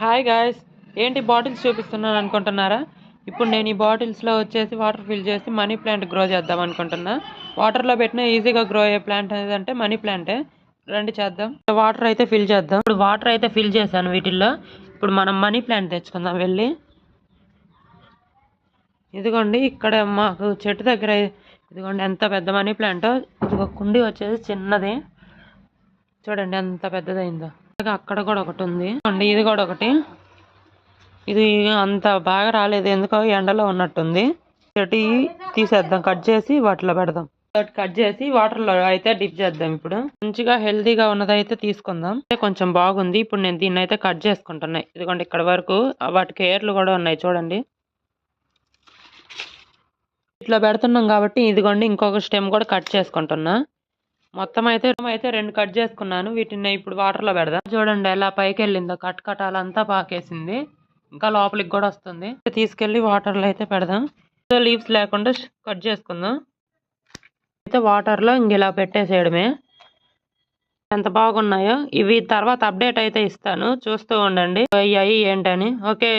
Hi guys ఏంటి bottles చూపిస్తున్నాను అనుకుంటున్నారా? ఇప్పుడు నేను ఈ బాటిల్స్లో వచ్చేసి వాటర్ ఫిల్ చేసి మనీ ప్లాంట్ గ్రో చేద్దాం అనుకుంటున్నా. వాటర్లో పెట్టిన ఈజీగా గ్రో అయ్యే ప్లాంట్ అంటే మనీ ప్లాంటే రండి చేద్దాం. వాటర్ అయితే ఫిల్ చేద్దాం. ఇప్పుడు వాటర్ అయితే ఫిల్ చేశాను వీటిల్లో. ఇప్పుడు మనం మనీ ప్లాంట్ తెచ్చుకుందాం వెళ్ళి. ఇదిగోండి ఇక్కడ మాకు చెట్టు దగ్గర ఇదిగోండి ఎంత పెద్ద మనీ ప్లాంట్ ఇదిగో కుండీ వచ్చేసి చిన్నది. చూడండి ఎంత పెద్దదైందో. అలాగే అక్కడ కూడా ఒకటి ఉంది. అండి ఇది కూడా ఒకటి. ఇది అంత బాగా రాలేదు. ఎందుకో ఎండలో ఉన్నట్టుంది. చెట్టు తీసేద్దాం. కట్ చేసి వాటిలో పెడదాం. ఒకటి కట్ చేసి వాటర్లో అయితే డిప్ చేద్దాం ఇప్పుడు. మంచిగా హెల్దీగా ఉన్నదైతే తీసుకుందాం. అయితే కొంచెం బాగుంది. ఇప్పుడు నేను దీన్ని అయితే కట్ చేసుకుంటున్నాయి ఇదిగోండి ఇక్కడ వరకు వాటికి ఏర్లు కూడా ఉన్నాయి చూడండి. ఇట్లా పెడుతున్నాం కాబట్టి ఇదిగోండి ఇంకొక స్టెమ్ కూడా కట్ చేసుకుంటున్నా. మొత్తం అయితే అయితే రెండు కట్ చేసుకున్నాను. వీటిని ఇప్పుడు వాటర్లో పెడదాం. చూడండి ఎలా పైకి వెళ్ళిందో కట్ కటాలంతా పాకేసింది. ఇంకా లోపలికి కూడా వస్తుంది. తీసుకెళ్ళి వాటర్లో అయితే పెడదాం. లీవ్స్ లేకుండా కట్ చేసుకుందాం. అయితే వాటర్లో ఇంక ఇలా పెట్టేసేయడమే. ఎంత బాగున్నాయో. ఇవి తర్వాత అప్డేట్ అయితే ఇస్తాను. చూస్తూ ఉండండి. అయ్యాయి ఏంటని. ఓకే.